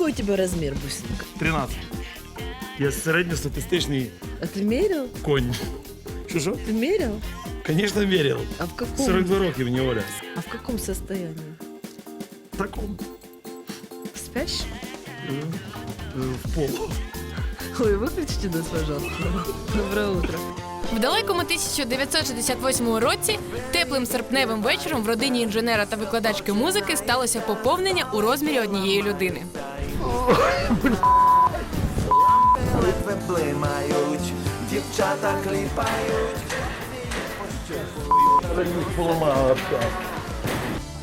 какой у тебя размер, бусинка? 13. Я середньостатистичний А ты мерил? конь. Що що? Ты мерил? Звісно, вірив. А в каком? 42 роки мені Оля. А в каком состоянии? Таком. Спящий? Е, е, В пол. Ой, выключите нас, пожалуйста. Доброе утро. В далекому 1968 році теплим серпневим вечором в родині інженера та викладачки музики сталося поповнення у розмірі однієї людини. ледве блимають, дівчата кліпають.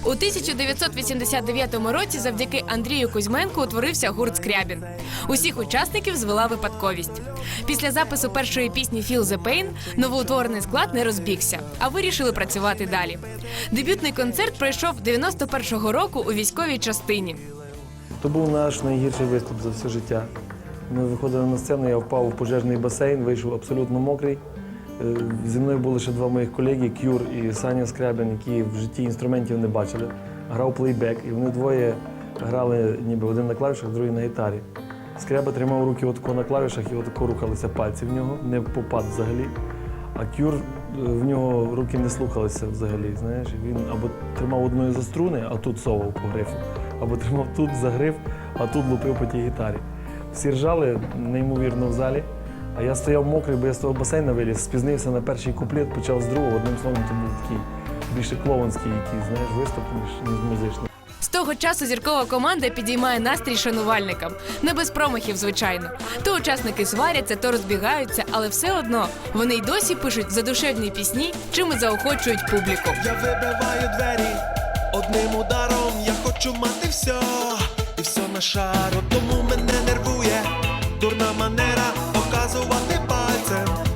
У 1989 році завдяки Андрію Кузьменку утворився гурт Скрябін. Усіх учасників звела випадковість. Після запису першої пісні «Feel the Pain» новоутворений склад не розбігся, а вирішили працювати далі. Дебютний концерт пройшов 91-го року у військовій частині. То був наш найгірший виступ за все життя. Ми виходили на сцену, я впав у пожежний басейн, вийшов абсолютно мокрий. Е, Зі мною були ще два моїх колеги, Кюр і Саня Скрябін, які в житті інструментів не бачили. Грав плейбек, і вони двоє грали ніби один на клавішах, другий на гітарі. Скряба тримав руки отако на клавішах і отако рухалися пальці в нього, не попад взагалі. А Кюр е, в нього руки не слухалися взагалі. Знаєш, він або тримав одною за струни, а тут совав по грифу, або тримав тут за гриф, а тут лупив по тій гітарі. Всі ржали неймовірно в залі. А я стояв мокрий, бо я з того басейна виліз, спізнився на перший куплет, почав з другого. Одним словом, то був такий більше клоунський якийсь, знаєш, виступ, ніж, ніж музичний. З того часу зіркова команда підіймає настрій шанувальникам. Не без промахів, звичайно. То учасники сваряться, то розбігаються, але все одно вони й досі пишуть задушевні пісні, чим і заохочують публіку. Я вибиваю двері одним ударом. Хочу мати все, і все на шару. Тому мене нервує дурна манера показувати пальцем